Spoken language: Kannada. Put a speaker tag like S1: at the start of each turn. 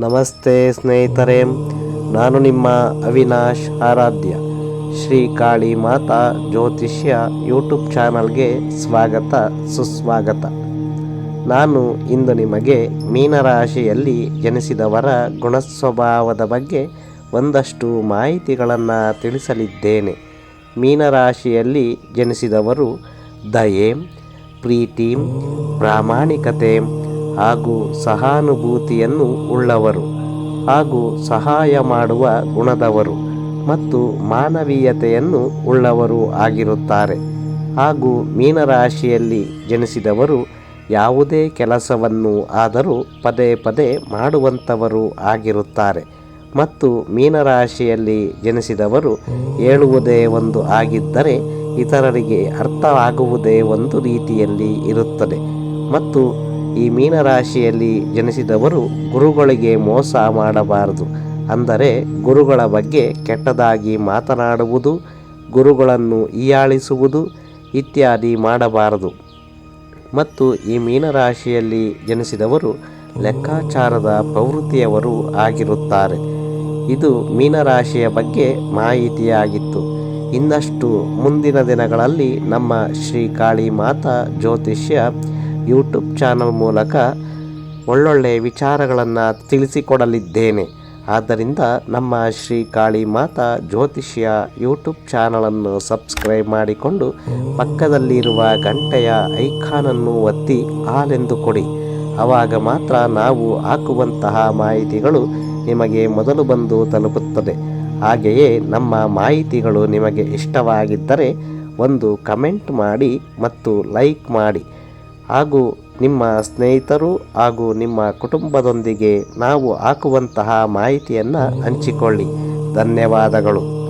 S1: ನಮಸ್ತೆ ಸ್ನೇಹಿತರೆ, ನಾನು ನಿಮ್ಮ ಅವಿನಾಶ್ ಆರಾಧ್ಯ. ಶ್ರೀ ಕಾಳಿ ಮಾತಾ ಜ್ಯೋತಿಷ್ಯ ಯೂಟ್ಯೂಬ್ ಚಾನಲ್ಗೆ ಸ್ವಾಗತ, ಸುಸ್ವಾಗತ. ನಾನು ಇಂದು ನಿಮಗೆ ಮೀನರಾಶಿಯಲ್ಲಿ ಜನಿಸಿದವರ ಗುಣಸ್ವಭಾವದ ಬಗ್ಗೆ ಒಂದಷ್ಟು ಮಾಹಿತಿಗಳನ್ನು ತಿಳಿಸಲಿದ್ದೇನೆ. ಮೀನರಾಶಿಯಲ್ಲಿ ಜನಿಸಿದವರು ದಯೆ, ಪ್ರೀತಿ, ಪ್ರಾಮಾಣಿಕತೆ ಹಾಗೂ ಸಹಾನುಭೂತಿಯನ್ನು ಉಳ್ಳವರು ಹಾಗೂ ಸಹಾಯ ಮಾಡುವ ಗುಣದವರು ಮತ್ತು ಮಾನವೀಯತೆಯನ್ನು ಉಳ್ಳವರು ಆಗಿರುತ್ತಾರೆ ಹಾಗೂ ಮೀನರಾಶಿಯಲ್ಲಿ ಜನಿಸಿದವರು ಯಾವುದೇ ಕೆಲಸವನ್ನು ಆದರೂ ಪದೇ ಪದೇ ಮಾಡುವಂಥವರು ಆಗಿರುತ್ತಾರೆ ಮತ್ತು ಮೀನರಾಶಿಯಲ್ಲಿ ಜನಿಸಿದವರು ಹೇಳುವುದೇ ಒಂದು ಆಗಿದ್ದರೆ ಇತರರಿಗೆ ಅರ್ಥವಾಗುವುದೇ ಒಂದು ರೀತಿಯಲ್ಲಿ ಇರುತ್ತದೆ ಮತ್ತು ಈ ಮೀನರಾಶಿಯಲ್ಲಿ ಜನಿಸಿದವರು ಗುರುಗಳಿಗೆ ಮೋಸ ಮಾಡಬಾರದು. ಅಂದರೆ ಗುರುಗಳ ಬಗ್ಗೆ ಕೆಟ್ಟದಾಗಿ ಮಾತನಾಡುವುದು, ಗುರುಗಳನ್ನು ಹೀಯಾಳಿಸುವುದು ಇತ್ಯಾದಿ ಮಾಡಬಾರದು. ಮತ್ತು ಈ ಮೀನರಾಶಿಯಲ್ಲಿ ಜನಿಸಿದವರು ಲೆಕ್ಕಾಚಾರದ ಪ್ರವೃತ್ತಿಯವರು ಆಗಿರುತ್ತಾರೆ. ಇದು ಮೀನರಾಶಿಯ ಬಗ್ಗೆ ಮಾಹಿತಿಯಾಗಿತ್ತು. ಇನ್ನಷ್ಟು ಮುಂದಿನ ದಿನಗಳಲ್ಲಿ ನಮ್ಮ ಶ್ರೀ ಕಾಳಿ ಮಾತಾ ಜ್ಯೋತಿಷ್ಯ ಯೂಟ್ಯೂಬ್ ಚಾನಲ್ ಮೂಲಕ ಒಳ್ಳೊಳ್ಳೆಯ ವಿಚಾರಗಳನ್ನು ತಿಳಿಸಿಕೊಡಲಿದ್ದೇನೆ. ಆದ್ದರಿಂದ ನಮ್ಮ ಶ್ರೀ ಕಾಳಿ ಮಾತಾ ಜ್ಯೋತಿಷ್ಯ ಯೂಟ್ಯೂಬ್ ಚಾನಲನ್ನು ಸಬ್ಸ್ಕ್ರೈಬ್ ಮಾಡಿಕೊಂಡು ಪಕ್ಕದಲ್ಲಿರುವ ಗಂಟೆಯ ಐಕಾನನ್ನು ಒತ್ತಿ ಹಾಲೆಂದು ಕೊಡಿ. ಆವಾಗ ಮಾತ್ರ ನಾವು ಹಾಕುವಂತಹ ಮಾಹಿತಿಗಳು ನಿಮಗೆ ಮೊದಲು ಬಂದು ತಲುಪುತ್ತದೆ. ಹಾಗೆಯೇ ನಮ್ಮ ಮಾಹಿತಿಗಳು ನಿಮಗೆ ಇಷ್ಟವಾಗಿದ್ದರೆ ಒಂದು ಕಮೆಂಟ್ ಮಾಡಿ ಮತ್ತು ಲೈಕ್ ಮಾಡಿ. ಹಾಗೂ ನಿಮ್ಮ ಸ್ನೇಹಿತರು ಹಾಗೂ ನಿಮ್ಮ ಕುಟುಂಬದೊಂದಿಗೆ ನಾವು ಹಾಕುವಂತಹ ಮಾಹಿತಿಯನ್ನು ಹಂಚಿಕೊಳ್ಳಿ. ಧನ್ಯವಾದಗಳು.